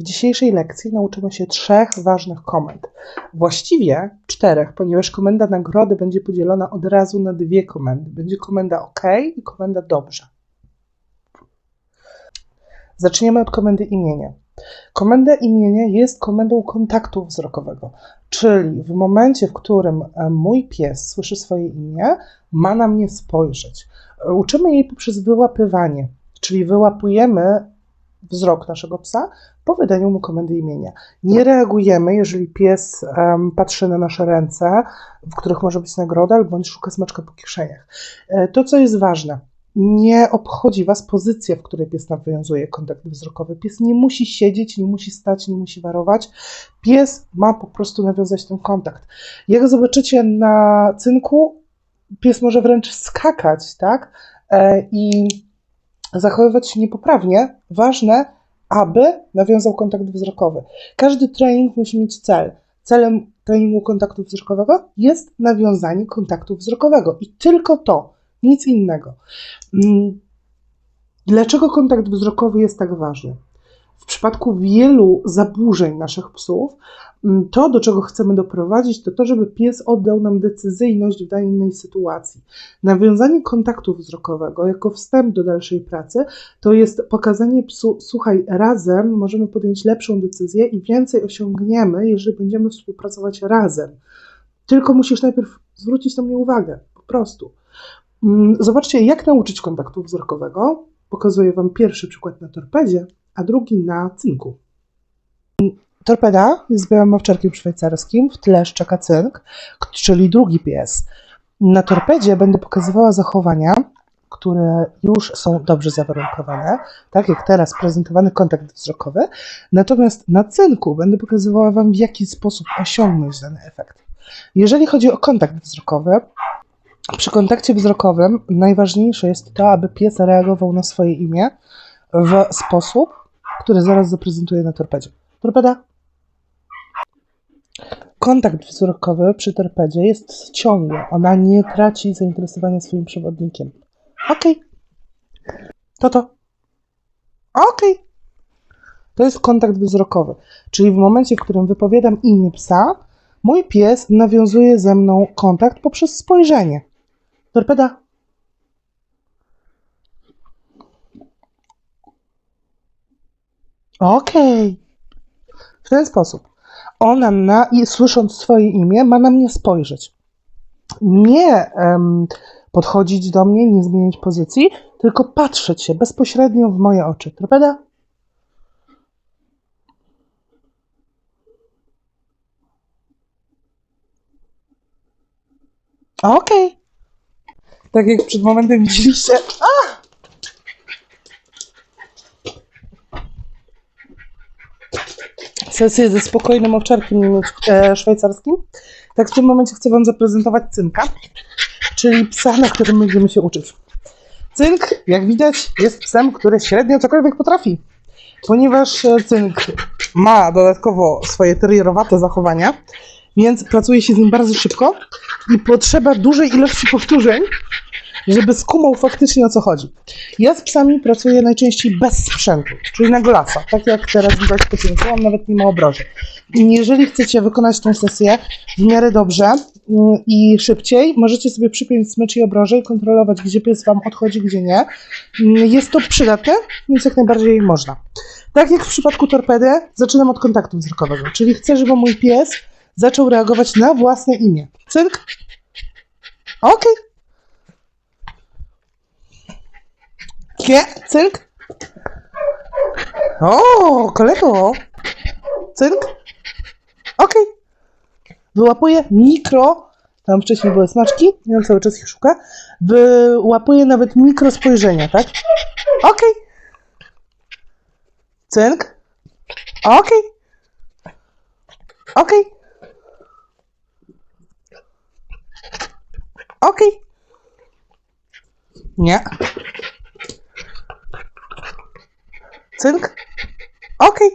W dzisiejszej lekcji nauczymy się trzech ważnych komend. Właściwie czterech, ponieważ komenda nagrody będzie podzielona od razu na dwie komendy. Będzie komenda OK i komenda dobrze. Zaczniemy od komendy imienia. Komenda imienia jest komendą kontaktu wzrokowego, czyli w momencie, w którym e, mój pies słyszy swoje imię, ma na mnie spojrzeć. Uczymy jej poprzez wyłapywanie, czyli wyłapujemy wzrok naszego psa po wydaniu mu komendy imienia. Nie reagujemy, jeżeli pies em, patrzy na nasze ręce, w których może być nagroda, albo bądź szuka smaczka po kieszeniach. E, To, co jest ważne, nie obchodzi Was pozycja, w której pies nawiązuje kontakt wzrokowy. Pies nie musi siedzieć, nie musi stać, nie musi warować. Pies ma po prostu nawiązać ten kontakt. Jak zobaczycie na cynku, pies może wręcz skakać, tak? E, I zachowywać się niepoprawnie. Ważne, aby nawiązał kontakt wzrokowy. Każdy trening musi mieć cel. Celem treningu kontaktu wzrokowego jest nawiązanie kontaktu wzrokowego i tylko to, nic innego. Mm, Dlaczego kontakt wzrokowy jest tak ważny? W przypadku wielu zaburzeń naszych psów, mm, to do czego chcemy doprowadzić, to to, żeby pies oddał nam decyzyjność w danej sytuacji. Nawiązanie kontaktu wzrokowego jako wstęp do dalszej pracy to jest pokazanie psu, słuchaj, razem możemy podjąć lepszą decyzję i więcej osiągniemy, jeżeli będziemy współpracować razem. Tylko musisz najpierw zwrócić na mnie uwagę, po prostu. Mm, Zobaczcie, jak nauczyć kontaktu wzrokowego. Pokazuję Wam pierwszy przykład na torpedzie, a drugi na cynku. Torpeda jest białym owczarkiem szwajcarskim, w tle szczeka cynk, czyli drugi pies. Na torpedzie będę pokazywała zachowania, które już są dobrze zawarunkowane, tak jak teraz prezentowany kontakt wzrokowy. Natomiast na cynku będę pokazywała Wam, w jaki sposób osiągnąć dany efekt. Jeżeli chodzi o kontakt wzrokowy, przy kontakcie wzrokowym najważniejsze jest to, aby pies reagował na swoje imię w sposób, który zaraz zaprezentuję na torpedzie. Torpeda. Kontakt wzrokowy przy torpedzie jest ciągły. Ona nie traci zainteresowania swoim przewodnikiem. Okej. To to. Okej. To jest kontakt wzrokowy. Czyli w momencie, w którym wypowiadam imię psa, mój pies nawiązuje ze mną kontakt poprzez spojrzenie. Torpeda. Okej. W ten sposób. Ona, na, i słysząc swoje imię, ma na mnie spojrzeć. Nie em, podchodzić do mnie, nie zmieniać pozycji, tylko patrzeć się bezpośrednio w moje oczy. Torpeda? Okej. Tak jak przed momentem widzieliście. A! Sesję ze spokojnym owczarkiem e, szwajcarskim. Tak w tym momencie chcę Wam zaprezentować cynka, czyli psa, na którym będziemy się uczyć. Cynk, jak widać, jest psem, który średnio cokolwiek potrafi, ponieważ e, cynk ma dodatkowo swoje terrierowate zachowania, więc pracuje się z nim bardzo szybko i potrzeba dużej ilości powtórzeń, żeby skumał faktycznie o co chodzi. Ja z psami pracuję najczęściej bez sprzętu, czyli na glasa, tak jak teraz widać po cynku, on nawet nie ma obroży. Jeżeli chcecie wykonać tę sesję w miarę dobrze mm, i szybciej, możecie sobie przypiąć smycz i obroże i kontrolować, gdzie pies Wam odchodzi, gdzie nie. Mm, Jest to przydatne, więc jak najbardziej można. Tak jak w przypadku torpedy, zaczynam od kontaktu wzrokowego, czyli chcę, żeby mój pies zaczął reagować na własne imię. Cynk. Okej. Kie, cynk. O, kolego. Cynk. Okej. Wyłapuję mikro. Tam wcześniej były smaczki, ja cały czas ich szuka. Wyłapuję nawet mikro spojrzenia, tak? Okej. Cynk. Okej. Okej. Okej. Nie. Cynk. Okej.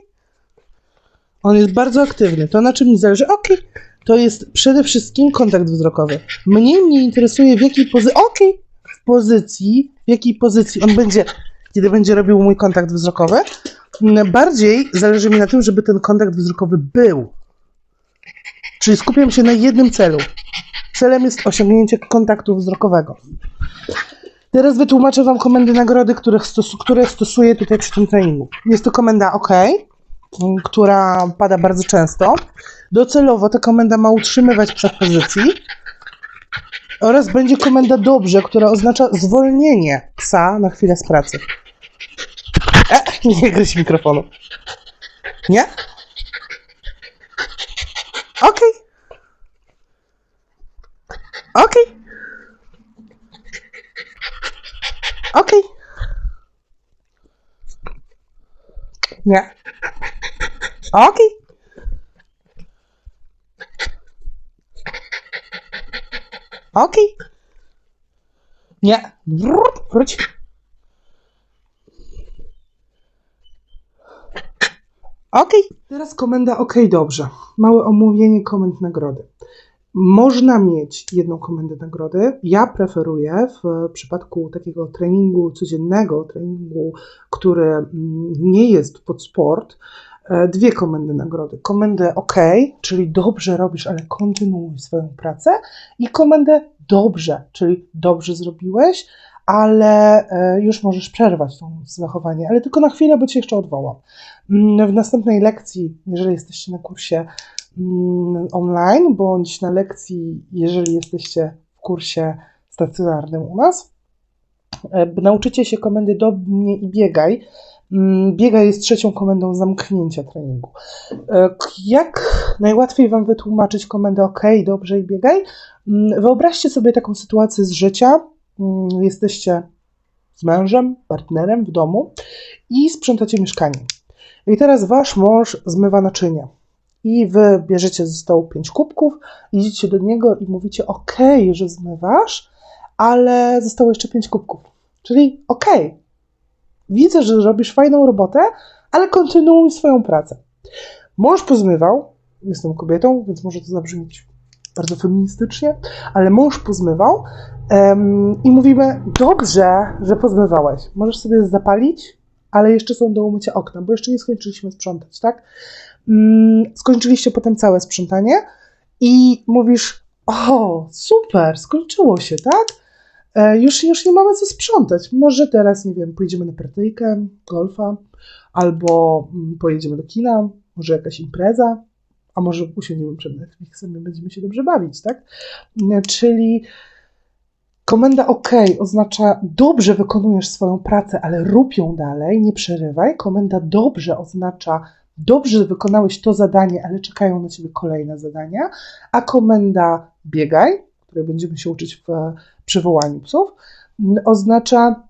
On jest bardzo aktywny. To na czym mi zależy? Okej. To jest przede wszystkim kontakt wzrokowy. Mnie mnie interesuje w jakiej pozycji. Okej. W pozycji. W jakiej pozycji on będzie kiedy będzie robił mój kontakt wzrokowy. Bardziej zależy mi na tym, żeby ten kontakt wzrokowy był. Czyli skupiam się na jednym celu. Celem jest osiągnięcie kontaktu wzrokowego. Teraz wytłumaczę Wam komendy nagrody, stosu- które stosuję tutaj przy tym treningu. Jest to komenda OK, która pada bardzo często. Docelowo ta komenda ma utrzymywać przed pozycji. Oraz będzie komenda dobrze, która oznacza zwolnienie psa na chwilę z pracy. E, nie gryź mikrofonu. Nie? Okej. Okej. Okej. Okej. Okej. Nie. Brrr, Wróć. Okej. Teraz komenda OK, dobrze. Małe omówienie komend nagrody. Można mieć jedną komendę nagrody. Ja preferuję w przypadku takiego treningu codziennego, treningu, który mm, nie jest pod sport, e, dwie komendy nagrody. Komendę OK, czyli dobrze robisz, ale kontynuuj swoją pracę, i komendę dobrze, czyli dobrze zrobiłeś, ale e, już możesz przerwać to zachowanie, ale tylko na chwilę, bo cię jeszcze odwołam. Mm, W następnej lekcji, jeżeli jesteście na kursie online, bądź na lekcji, jeżeli jesteście w kursie stacjonarnym u nas, e, nauczycie się komendy do mnie i biegaj. Mm, Biegaj jest trzecią komendą zamknięcia treningu. E, Jak najłatwiej Wam wytłumaczyć komendę OK, dobrze i biegaj? Mm, Wyobraźcie sobie taką sytuację z życia. Mm, Jesteście z mężem, partnerem w domu i sprzątacie mieszkanie. I teraz wasz mąż zmywa naczynia. I wy bierzecie ze stołu pięć kubków, idziecie do niego i mówicie: OK, że zmywasz, ale zostało jeszcze pięć kubków. Czyli OK, widzę, że robisz fajną robotę, ale kontynuuj swoją pracę. Mąż pozmywał, jestem kobietą, więc może to zabrzmieć bardzo feministycznie, ale mąż pozmywał em, i mówimy: Dobrze, że pozmywałeś. Możesz sobie zapalić, ale jeszcze są do umycia okna, bo jeszcze nie skończyliśmy sprzątać, tak? Mm, Skończyliście potem całe sprzątanie i mówisz: O, super, skończyło się, tak? E, Już, już nie mamy co sprzątać. Może teraz, nie wiem, pojedziemy na partyjkę, golfa, albo mm, pojedziemy do kina, może jakaś impreza, a może usiądziemy przed Netflixem i będziemy się dobrze bawić, tak? E, Czyli komenda OK oznacza dobrze wykonujesz swoją pracę, ale rób ją dalej, nie przerywaj. Komenda dobrze oznacza dobrze wykonałeś to zadanie, ale czekają na ciebie kolejne zadania. A komenda biegaj, której będziemy się uczyć w e, przywołaniu psów, oznacza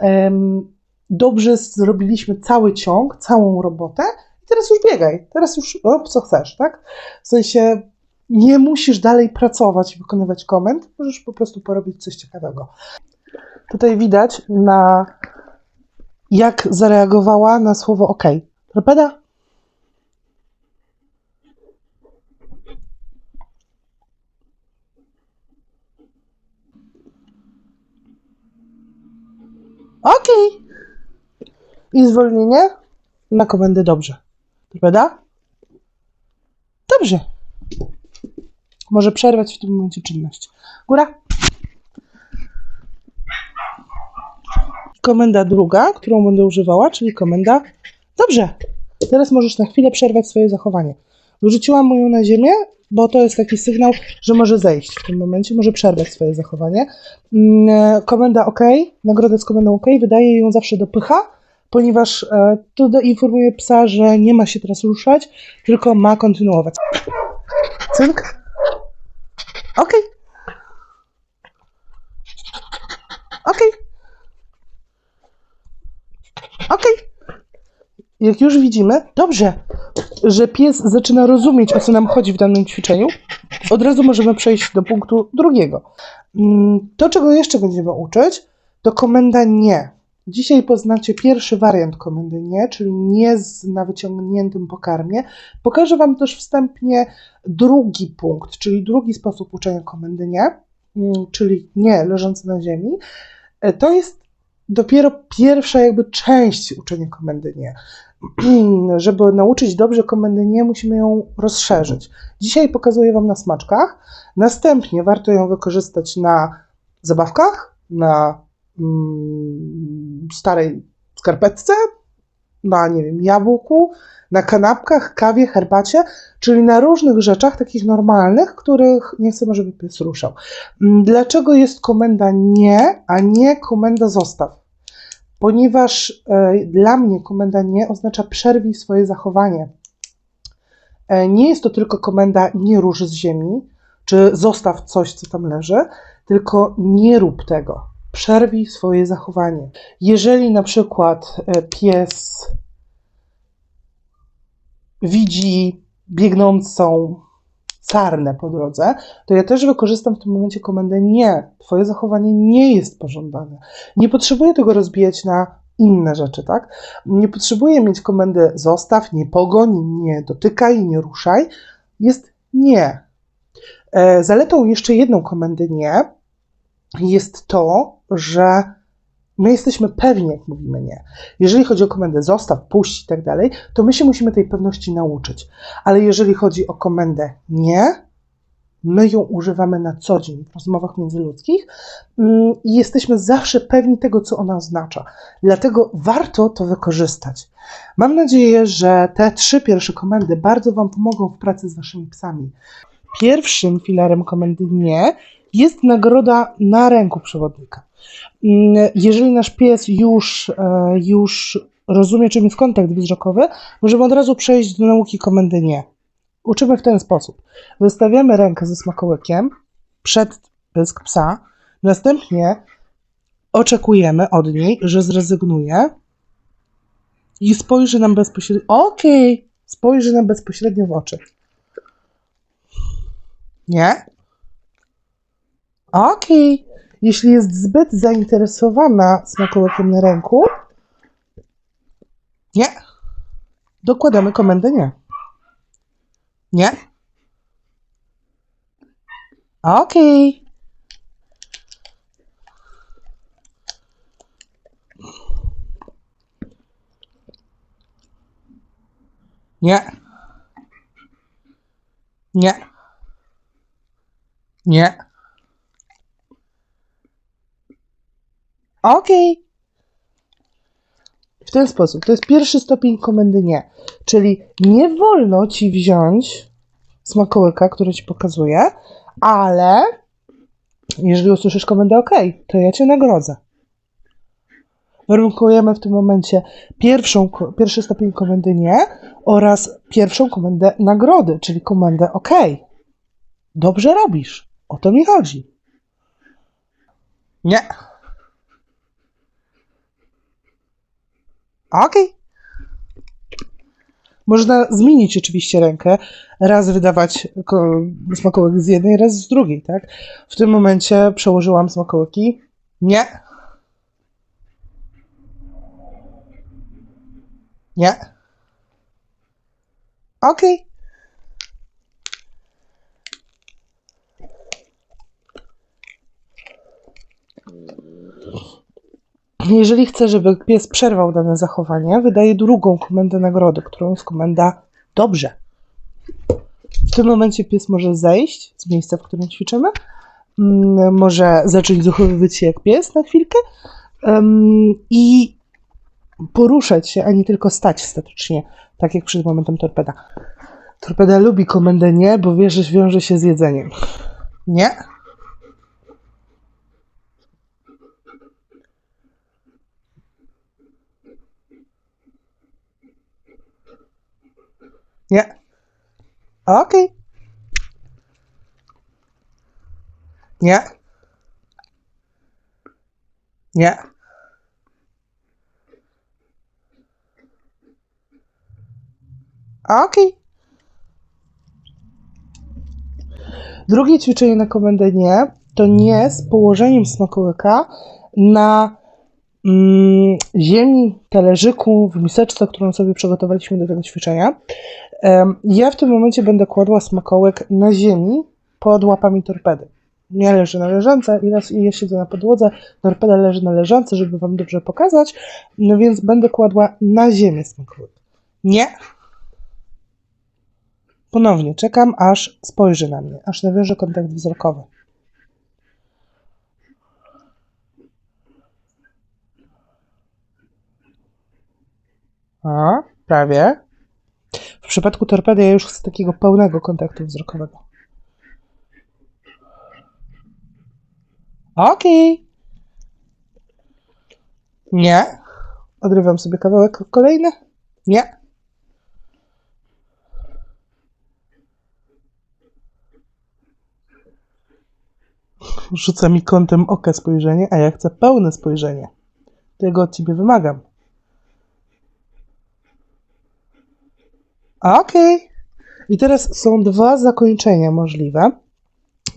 em, dobrze zrobiliśmy cały ciąg, całą robotę i teraz już biegaj, teraz już rób co chcesz, tak? W sensie nie musisz dalej pracować i wykonywać komend, możesz po prostu porobić coś ciekawego. Tutaj widać na jak zareagowała na słowo OK. Torpeda? OK. I zwolnienie na komendę dobrze. Torpeda? Dobrze. Może przerwać w tym momencie czynność. Góra. Komenda druga, którą będę używała, czyli komenda dobrze. Teraz możesz na chwilę przerwać swoje zachowanie. Wrzuciłam mu ją na ziemię, bo to jest taki sygnał, że może zejść w tym momencie, może przerwać swoje zachowanie. Mm, Komenda OK, nagroda z komendą OK, wydaje ją zawsze do pycha, ponieważ e, to informuje psa, że nie ma się teraz ruszać, tylko ma kontynuować. Cynk. OK. OK. OK. Jak już widzimy, dobrze, że pies zaczyna rozumieć, o co nam chodzi w danym ćwiczeniu, od razu możemy przejść do punktu drugiego. Mm, To, czego jeszcze będziemy uczyć, to komenda nie. Dzisiaj poznacie pierwszy wariant komendy nie, czyli nie z, na wyciągniętym pokarmie. Pokażę Wam też wstępnie drugi punkt, czyli drugi sposób uczenia komendy nie, mm, czyli nie leżący na ziemi. E, To jest dopiero pierwsza jakby część uczenia komendy nie. Żeby nauczyć dobrze komendy nie, musimy ją rozszerzyć. Dzisiaj pokazuję Wam na smaczkach. Następnie warto ją wykorzystać na zabawkach, na mm, starej skarpetce, na nie wiem, jabłku, na kanapkach, kawie, herbacie, czyli na różnych rzeczach takich normalnych, których nie chcemy, żeby pies ruszał. Mm, Dlaczego jest komenda nie, a nie komenda zostaw? Ponieważ e, dla mnie komenda nie oznacza przerwij swoje zachowanie. E, nie jest to tylko komenda nie rusz z ziemi, czy zostaw coś, co tam leży, tylko nie rób tego. Przerwij swoje zachowanie. Jeżeli na przykład e, pies widzi biegnącą sarnę po drodze, to ja też wykorzystam w tym momencie komendę nie. Twoje zachowanie nie jest pożądane. Nie potrzebuję tego rozbijać na inne rzeczy, tak? Nie potrzebuję mieć komendy zostaw, nie pogoń, nie dotykaj, nie ruszaj. Jest nie. E, Zaletą jeszcze jedną komendy nie jest to, że my jesteśmy pewni, jak mówimy nie. Jeżeli chodzi o komendę zostaw, puść i tak dalej, to my się musimy tej pewności nauczyć. Ale jeżeli chodzi o komendę nie, my ją używamy na co dzień w rozmowach międzyludzkich mm, i jesteśmy zawsze pewni tego, co ona oznacza. Dlatego warto to wykorzystać. Mam nadzieję, że te trzy pierwsze komendy bardzo Wam pomogą w pracy z Waszymi psami. Pierwszym filarem komendy nie jest nagroda na ręku przewodnika. Mm, Jeżeli nasz pies już, e, już rozumie, czym jest kontakt wzrokowy, możemy od razu przejść do nauki komendy nie. Uczymy w ten sposób. Wystawiamy rękę ze smakołykiem przed pysk psa, następnie oczekujemy od niej, że zrezygnuje i spojrzy nam bezpośrednio. Okej, spojrzy nam bezpośrednio w oczy. Nie? Okej. Jeśli jest zbyt zainteresowana smakołykiem na ręku, nie. Dokładamy komendę nie. Nie. Okej. Nie. Nie. Nie. Okej. W ten sposób. To jest pierwszy stopień komendy nie. Czyli nie wolno ci wziąć smakołyka, który ci pokazuje, ale jeżeli usłyszysz komendę OK, to ja cię nagrodzę. Warunkujemy w tym momencie pierwszą, pierwszy stopień komendy nie oraz pierwszą komendę nagrody, czyli komendę OK. Dobrze robisz. O to mi chodzi. Nie. Okej. Można zmienić oczywiście rękę, raz wydawać ko- smakołyk z jednej, raz z drugiej, tak? W tym momencie przełożyłam smakołyki. Nie. Nie. Okej. Jeżeli chcę, żeby pies przerwał dane zachowanie, wydaje drugą komendę nagrody, którą jest komenda dobrze. W tym momencie pies może zejść z miejsca, w którym ćwiczymy, mm, może zacząć zachowywać się jak pies na chwilkę i poruszać się, a nie tylko stać statycznie, tak jak przed momentem torpeda. Torpeda lubi komendę nie, bo wie, że wiąże się z jedzeniem. Nie? Nie. Okej. Nie. Nie. Okej. Drugie ćwiczenie na komendę nie to nie z położeniem smakołyka na mm, ziemi, talerzyku, w miseczce, którą sobie przygotowaliśmy do tego ćwiczenia. Ja w tym momencie będę kładła smakołyk na ziemi pod łapami torpedy. ja leżę na leżance i raz ja siedzę na podłodze, torpeda leży na leżance, żeby wam dobrze pokazać, no więc będę kładła na ziemię smakołyk. Nie. Ponownie czekam, aż spojrzy na mnie, aż nawiąże kontakt wzrokowy. A, prawie. Przypadku torpedy ja już chcę takiego pełnego kontaktu wzrokowego. Okej. Nie. Odrywam sobie kawałek kolejny. Nie. Rzuca mi kątem oka spojrzenie, a ja chcę pełne spojrzenie. Tego od ciebie wymagam. Okej. I teraz są dwa zakończenia możliwe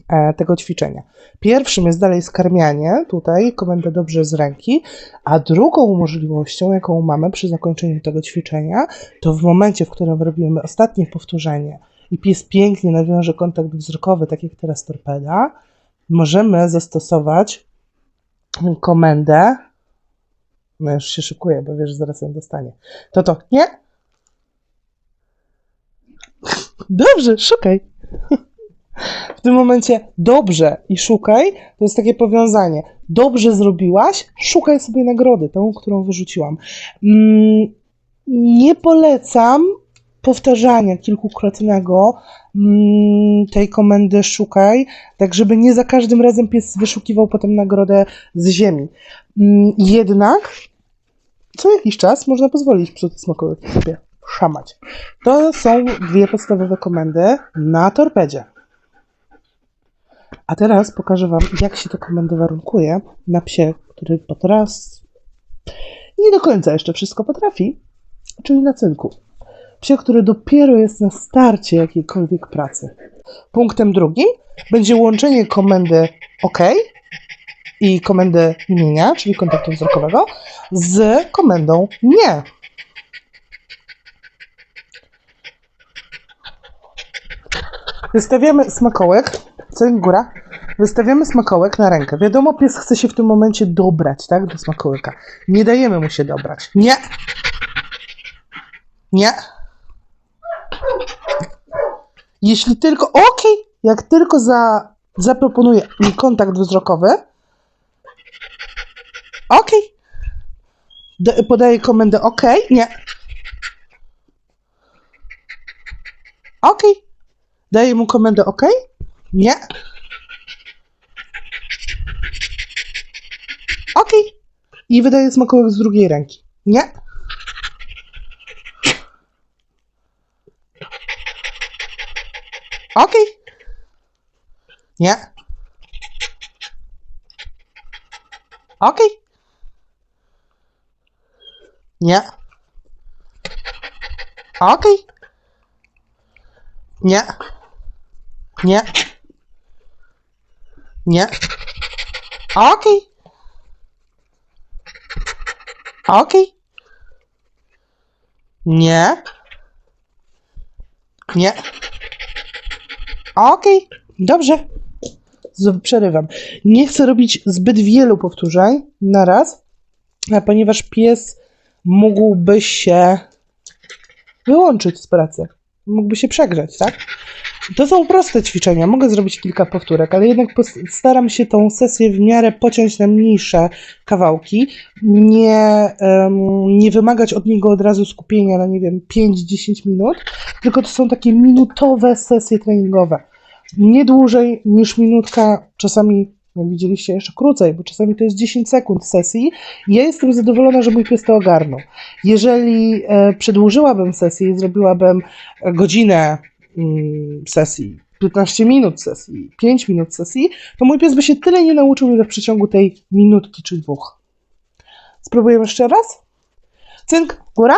e, tego ćwiczenia. Pierwszym jest dalej skarmianie, tutaj komenda dobrze z ręki, a drugą możliwością, jaką mamy przy zakończeniu tego ćwiczenia, to w momencie, w którym robimy ostatnie powtórzenie i pies pięknie nawiąże kontakt wzrokowy, tak jak teraz torpeda, możemy zastosować komendę. No już się szykuję, bo wiesz, zaraz ją dostanie. To to, nie? Dobrze, szukaj. W tym momencie dobrze i szukaj to jest takie powiązanie. Dobrze zrobiłaś, szukaj sobie nagrody, tą, którą wyrzuciłam. Mm, Nie polecam powtarzania kilkukrotnego mm, tej komendy szukaj, tak żeby nie za każdym razem pies wyszukiwał potem nagrodę z ziemi. Mm, Jednak co jakiś czas można pozwolić przed smakołykiem sobie szamać. To są dwie podstawowe komendy na torpedzie. A teraz pokażę Wam, jak się te komendy warunkuje na psie, który po teraz nie do końca jeszcze wszystko potrafi, czyli na cynku. Psie, który dopiero jest na starcie jakiejkolwiek pracy. Punktem drugim będzie łączenie komendy OK i komendy imienia, czyli kontaktu wzrokowego, z komendą nie. Wystawiamy smakołek, cyk, góra. Wystawiamy smakołek na rękę. Wiadomo, pies chce się w tym momencie dobrać, tak, do smakołyka. Nie dajemy mu się dobrać. Nie. Nie. Jeśli tylko, okej, jak tylko za, zaproponuje mi kontakt wzrokowy, okej. D- Podaję komendę OK, nie. OK. Daję mu komendę OK, nie. OK. I wydaję smakołek z drugiej ręki. Nie. OK. Nie. OK. Nie. OK. Nie. Nie. Nie. OK. OK. Nie. Nie. OK. Dobrze. Z- Przerywam. Nie chcę robić zbyt wielu powtórzeń na raz, ponieważ pies mógłby się wyłączyć z pracy. Mógłby się przegrzać, tak? To są proste ćwiczenia. Mogę zrobić kilka powtórek, ale jednak staram się tą sesję w miarę pociąć na mniejsze kawałki. Nie, em, nie wymagać od niego od razu skupienia na, nie wiem, 5-10 minut, tylko to są takie minutowe sesje treningowe. Nie dłużej niż minutka, czasami, jak widzieliście, jeszcze krócej, bo czasami to jest 10 sekund sesji. Ja jestem zadowolona, że mój pies to ogarnął. Jeżeli e, przedłużyłabym sesję i zrobiłabym e, godzinę sesji, 15 minut sesji, 5 minut sesji, to mój pies by się tyle nie nauczył, ile w przeciągu tej minutki czy dwóch. Spróbujemy jeszcze raz? Cynk, góra?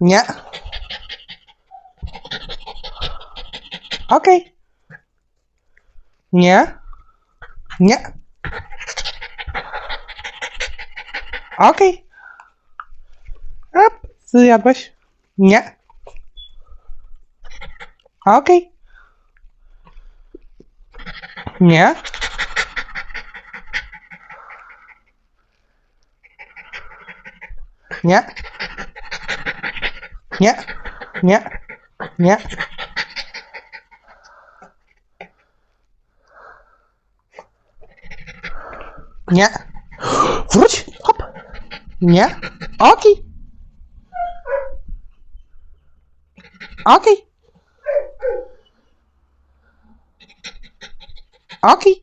Nie. Okej. Nie. Nie. Okej. Up. Zjadłeś? Nie. Okej. Nie. Nie. Nie. Nie. Nie. Nie. Wróć. Hop. Nie. Okej.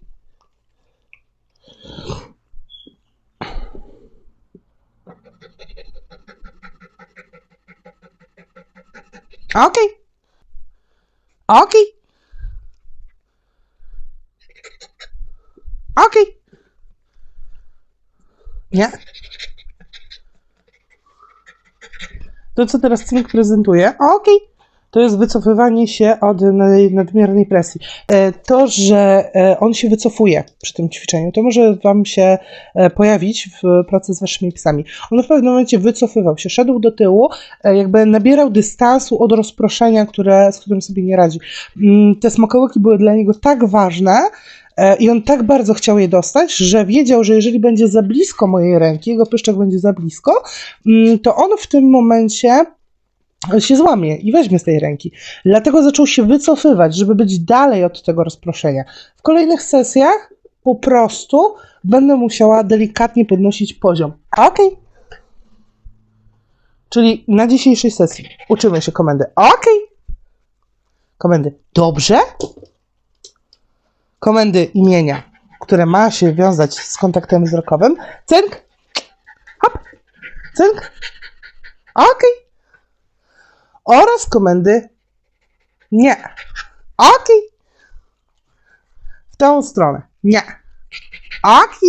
Okej. Okej. Nie. To, co teraz Cynk prezentuje, okej, to jest wycofywanie się od nad- nadmiernej presji. E, To, że e, on się wycofuje przy tym ćwiczeniu, to może Wam się e, pojawić w pracy z Waszymi psami. On w pewnym momencie wycofywał się, szedł do tyłu, jakby nabierał dystansu od rozproszenia, które, z którym sobie nie radzi. Mm, Te smakołyki były dla niego tak ważne, I on tak bardzo chciał je dostać, że wiedział, że jeżeli będzie za blisko mojej ręki, jego pyszczek będzie za blisko, mm, to on w tym momencie się złamie i weźmie z tej ręki. Dlatego zaczął się wycofywać, żeby być dalej od tego rozproszenia. W kolejnych sesjach po prostu będę musiała delikatnie podnosić poziom. Ok. Czyli na dzisiejszej sesji uczymy się komendy OK. Komendy dobrze komendy imienia, które ma się wiązać z kontaktem wzrokowym. Cynk, hop, cynk, ok. Oraz komendy nie, ok. W tą stronę, nie, ok.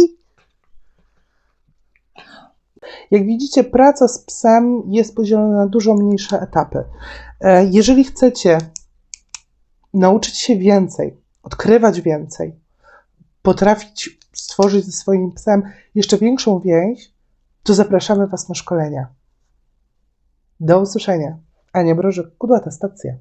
Jak widzicie, praca z psem jest podzielona na dużo mniejsze etapy. E, Jeżeli chcecie nauczyć się więcej, odkrywać więcej, potrafić stworzyć ze swoim psem jeszcze większą więź, to zapraszamy Was na szkolenia. Do usłyszenia. Аня Брожек куда-то с.